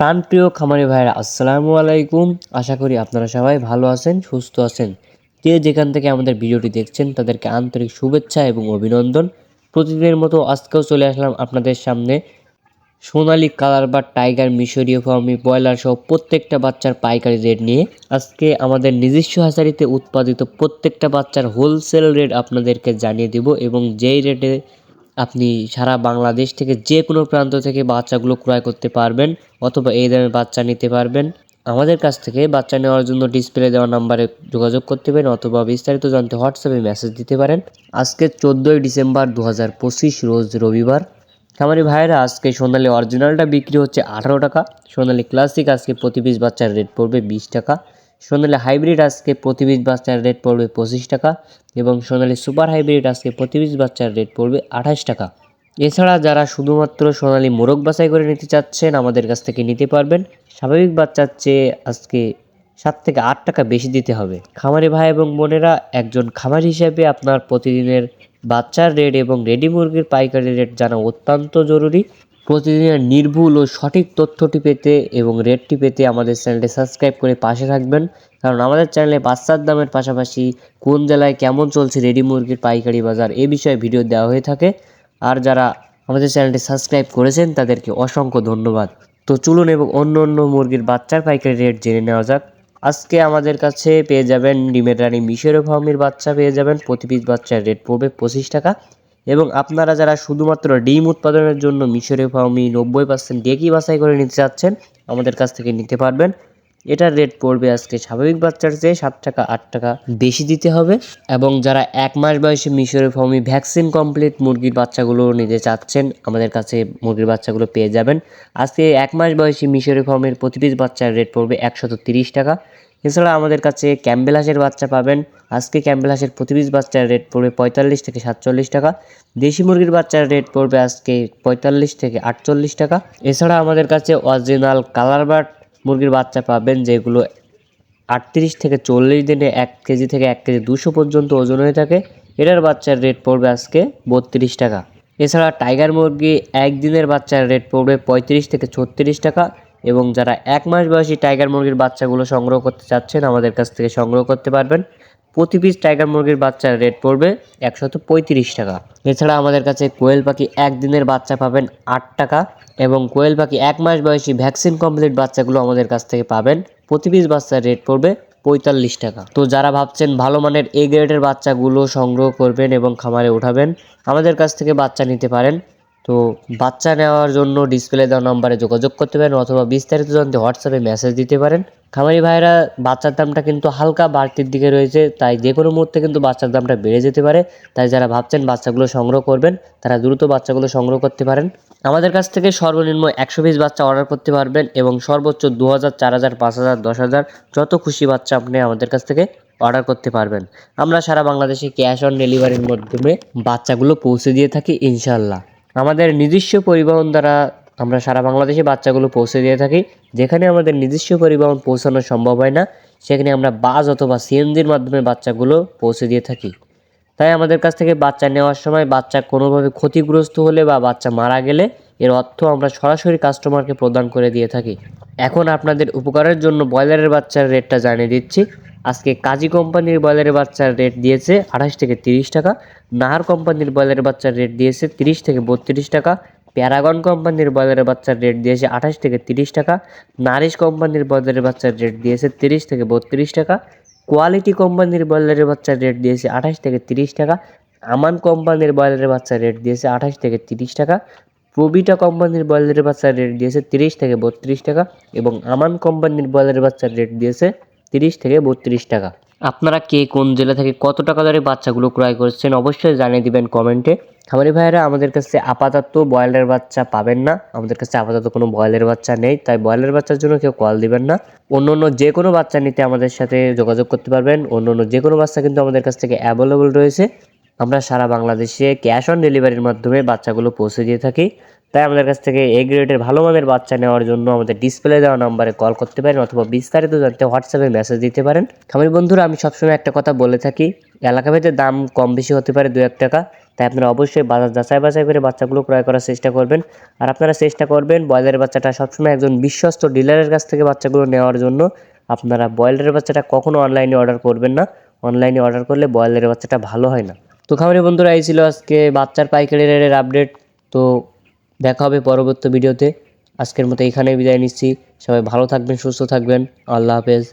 প্রাণপ্রিয় খামারি ভাইরা আসসালামু আলাইকুম। আশা করি আপনারা সবাই ভালো আছেন, সুস্থ আছেন। যে যেখান থেকে আমাদের ভিডিওটি দেখছেন, তাদেরকে আন্তরিক শুভেচ্ছা এবং অভিনন্দন। প্রতিদিনের মতো আজকেও চলে আসলাম আপনাদের সামনে সোনালী কালার বা টাইগার মিশরীয় ফার্মি ব্রয়লার সহ প্রত্যেকটা বাচ্চার পাইকারি রেট নিয়ে। আজকে আমাদের নিজস্ব হাসারিতে উৎপাদিত প্রত্যেকটা বাচ্চার হোলসেল রেট আপনাদেরকে জানিয়ে দিব এবং যেই রেটে আপনি সারা বাংলাদেশ থেকে যে কোনো প্রান্ত থেকে বাচ্চাগুলো ক্রয় করতে পারবেন অথবা এই দামে বাচ্চা নিতে পারবেন। আমাদের কাছ থেকে বাচ্চা নেওয়ার জন্য ডিসপ্লে দেওয়া নাম্বারে যোগাযোগ করতে পারেন অথবা বিস্তারিত জানতে হোয়াটসঅ্যাপে মেসেজ দিতে পারেন। আজকে চোদ্দোই ডিসেম্বর দু হাজার পঁচিশ রোজ রবিবার। খামারি ভাইয়েরা, আজকে সোনালি অরিজিনালটা বিক্রি হচ্ছে আঠারো টাকা। সোনালি ক্লাসিক আজকে প্রতি পিস বাচ্চার রেট পড়বে বিশ টাকা। সোনালি হাইব্রিড আজকে প্রতি পিস বাচ্চার রেট পড়বে পঁচিশ টাকা এবং সোনালি সুপার হাইব্রিড আজকে প্রতি পিস বাচ্চার রেট পড়বে আঠাশ টাকা। এছাড়া যারা শুধুমাত্র সোনালি মোরগ বাছাই করে নিতে চাচ্ছেন, আমাদের কাছ থেকে নিতে পারবেন। স্বাভাবিক বাচ্চার চেয়ে আজকে সাত থেকে আট টাকা বেশি দিতে হবে। খামারি ভাই এবং বোনেরা একজন খামার হিসেবে আপনার প্রতিদিনের বাচ্চার রেট এবং রেডি মুরগির পাইকারি রেট জানা অত্যন্ত জরুরি। প্রতিদিনের নির্ভুল ও সঠিক তথ্যটি পেতে এবং রেটটি পেতে আমাদের চ্যানেলটি সাবস্ক্রাইব করে পাশে থাকবেন। কারণ আমাদের চ্যানেলে বাচ্চার দামের পাশাপাশি কোন জেলায় কেমন চলছে রেডি মুরগির পাইকারি বাজার এ বিষয়ে ভিডিও দেওয়া হয়ে থাকে। আর যারা আমাদের চ্যানেলটি সাবস্ক্রাইব করেছেন, তাদেরকে অসংখ্য ধন্যবাদ। তো চলুন এবং অন্য অন্য মুরগির বাচ্চার পাইকারি রেট জেনে নেওয়া যাক। আজকে আমাদের কাছে পেয়ে যাবেন ডিমের রানী মিশরের ফার্মির বাচ্চা পেয়ে যাবেন। প্রতি পিস বাচ্চার রেট পড়বে পঁচিশ টাকা। এবং আপনারা যারা শুধুমাত্র ডিম উৎপাদনের জন্য মিশরের ফার্মি নব্বই পার্সেন্ট ডেকি বাছাই করে নিতে চাচ্ছেন, আমাদের কাছ থেকে নিতে পারবেন। এটার রেট পড়বে আজকে স্বাভাবিক বাচ্চার চেয়ে সাত টাকা, আট টাকা বেশি দিতে হবে এবং যারা এক মাস বয়সে মিশরে ফর্মি ভ্যাকসিন কমপ্লিট মুরগির বাচ্চাগুলো নিতে চাচ্ছেন, আমাদের কাছে মুরগির বাচ্চাগুলো পেয়ে যাবেন। আজকে এক মাস বয়সী মিশরের ফর্মের প্রতি বাচ্চার রেট পড়বে একশত তিরিশ টাকা। এছাড়া আমাদের কাছে ক্যাম্বেল হাঁসের বাচ্চা পাবেন। আজকে ক্যাম্বেল হাঁসের প্রতি পিস বাচ্চার রেট পড়বে পঁয়তাল্লিশ থেকে সাতচল্লিশ টাকা। দেশি মুরগির বাচ্চার রেট পড়বে আজকে পঁয়তাল্লিশ থেকে আটচল্লিশ টাকা। এছাড়া আমাদের কাছে অরিজিনাল কালার বার্ড মুরগির বাচ্চা পাবেন, যেগুলো আটত্রিশ থেকে চল্লিশ দিনে এক কেজি থেকে এক কেজি দুশো পর্যন্ত ওজন হয়ে থাকে। এটার বাচ্চার রেট পড়বে আজকে বত্রিশ টাকা। এছাড়া টাইগার মুরগি একদিনের বাচ্চার রেট পড়বে পঁয়ত্রিশ থেকে ছত্রিশ টাকা। এবং যারা এক মাস বয়সী টাইগার মুরগির বাচ্চাগুলো সংগ্রহ করতে চাচ্ছেন, আমাদের কাছ থেকে সংগ্রহ করতে পারবেন। প্রতি পিস টাইগার মুরগির বাচ্চার রেট পড়বে একশত পঁয়ত্রিশ টাকা। এছাড়া আমাদের কাছে কোয়েল পাখি একদিনের বাচ্চা পাবেন আট টাকা এবং কোয়েল পাখি এক মাস বয়সী ভ্যাকসিন কমপ্লিট বাচ্চাগুলো আমাদের কাছ থেকে পাবেন। প্রতি পিস বাচ্চার রেট পড়বে পঁয়তাল্লিশ টাকা। তো যারা ভাবছেন ভালো মানের এ গ্রেডের বাচ্চাগুলো সংগ্রহ করবেন এবং খামারে উঠাবেন, আমাদের কাছ থেকে বাচ্চা নিতে পারেন। তো বাচ্চা নেওয়ার জন্য ডিসপ্লে দেওয়া নম্বরে যোগাযোগ করতে পারেন অথবা বিস্তারিত জানতে হোয়াটসঅ্যাপে মেসেজ দিতে পারেন। খামারি ভাইরা বাচ্চার দামটা কিন্তু হালকা বাড়তির দিকে রয়েছে, তাই যে কোনো মুহূর্তে কিন্তু বাচ্চার দামটা বেড়ে যেতে পারে। তাই যারা ভাবছেন বাচ্চাগুলো সংগ্রহ করবেন, তারা দ্রুত বাচ্চাগুলো সংগ্রহ করতে পারেন। আমাদের কাছ থেকে সর্বনিম্ন একশো পিস বাচ্চা অর্ডার করতে পারবেন এবং সর্বোচ্চ দু হাজার চার হাজার পাঁচ হাজার দশ হাজার যত খুশি বাচ্চা আপনি আমাদের কাছ থেকে অর্ডার করতে পারবেন। আমরা সারা বাংলাদেশে ক্যাশ অন ডেলিভারির মাধ্যমে বাচ্চাগুলো পৌঁছে দিয়ে থাকি ইনশাল্লাহ আমাদের নিজস্ব পরিবহন দ্বারা আমরা সারা বাংলাদেশে বাচ্চাগুলো পৌঁছে দিয়ে থাকি। যেখানে আমাদের নিজস্ব পরিবহন পৌঁছানো সম্ভব হয় না, সেখানে আমরা বাস অথবা সিএনজির মাধ্যমে বাচ্চাগুলো পৌঁছে দিয়ে থাকি। তাই আমাদের কাছ থেকে বাচ্চা নেওয়ার সময় বাচ্চা কোনোভাবে ক্ষতিগ্রস্ত হলে বা বাচ্চা মারা গেলে এর অর্থ আমরা সরাসরি কাস্টমারকে প্রদান করে দিয়ে থাকি। এখন আপনাদের উপকারের জন্য ব্রয়লারের বাচ্চার রেটটা জানিয়ে দিচ্ছি। আজকে কাজী কোম্পানির ব্রয়লারের বাচ্চার রেট দিয়েছে আঠাশ থেকে তিরিশ টাকা, নাহার কোম্পানির ব্রয়লারের বাচ্চার রেট দিয়েছে তিরিশ থেকে বত্রিশ টাকা, প্যারাগন কোম্পানির ব্রয়লারের বাচ্চার রেট দিয়েছে আঠাশ থেকে তিরিশ টাকা, নারিশ কোম্পানির ব্রয়লারের বাচ্চার রেট দিয়েছে তিরিশ থেকে বত্রিশ টাকা, কোয়ালিটি কোম্পানির ব্রয়লারের বাচ্চার রেট দিয়েছে আঠাশ থেকে তিরিশ টাকা, আমান কোম্পানির ব্রয়লারের বাচ্চার রেট দিয়েছে আঠাশ থেকে তিরিশ টাকা, প্রবিটা কোম্পানির ব্রয়লারের বাচ্চার রেট দিয়েছে তিরিশ থেকে বত্রিশ টাকা এবং আমান কোম্পানির ব্রয়লারের বাচ্চার রেট দিয়েছে তিরিশ থেকে বত্রিশ টাকা। আপনারা কে কোন জেলা থেকে কত টাকা ধরে বাচ্চাগুলো ক্রয় করছেন অবশ্যই জানিয়ে দিবেন কমেন্টে। খামারি ভাইয়েরা আমাদের কাছে আপাতত ব্রয়লার বাচ্চা পাবেন না। আমাদের কাছে আপাতত কোনো ব্রয়লার বাচ্চা নেই তাই ব্রয়লার বাচ্চার জন্য কেউ কল দিবেন না। অন্য অন্য যে কোনো বাচ্চা নিতে আমাদের সাথে যোগাযোগ করতে পারবেন। অন্য অন্য যে কোনো বাচ্চা কিন্তু আমাদের কাছ থেকে অ্যাভেলেবল রয়েছে। আমরা সারা বাংলাদেশে ক্যাশ অন ডেলিভারির মাধ্যমে বাচ্চাগুলো পৌঁছে দিয়ে থাকি। তাই আমাদের কাছ থেকে এ গ্রেডের ভালো মানের বাচ্চা নেওয়ার জন্য আমাদের ডিসপ্লে দেওয়া নাম্বারে কল করতে পারেন অথবা বিস্তারিত জানতে হোয়াটসঅ্যাপে মেসেজ দিতে পারেন। খামারি বন্ধুরা, আমি সবসময় একটা কথা বলে থাকি এলাকাভেদে দাম কম বেশি হতে পারে দু এক টাকা, তাই আপনারা অবশ্যই বাজার যাচাই বাছাই করে বাচ্চাগুলো ক্রয় করার চেষ্টা করবেন। আর আপনারা চেষ্টা করবেন ব্রয়লারের বাচ্চাটা সবসময় একজন বিশ্বস্ত ডিলারের কাছ থেকে বাচ্চাগুলো নেওয়ার জন্য। আপনারা ব্রয়লারের বাচ্চাটা কখনো অনলাইনে অর্ডার করবেন না। অনলাইনে অর্ডার করলে ব্রয়লারের বাচ্চাটা ভালো হয় না। তো খামারি বন্ধুরা, এই ছিল আজকে বাচ্চার পাইকারি রেটের আপডেট তো দেখা হবে পরবর্তী ভিডিওতে। আজকের মতো এখানেই বিদায় নিচ্ছি। সবাই ভালো থাকবেন, সুস্থ থাকবেন। আল্লাহ হাফেজ।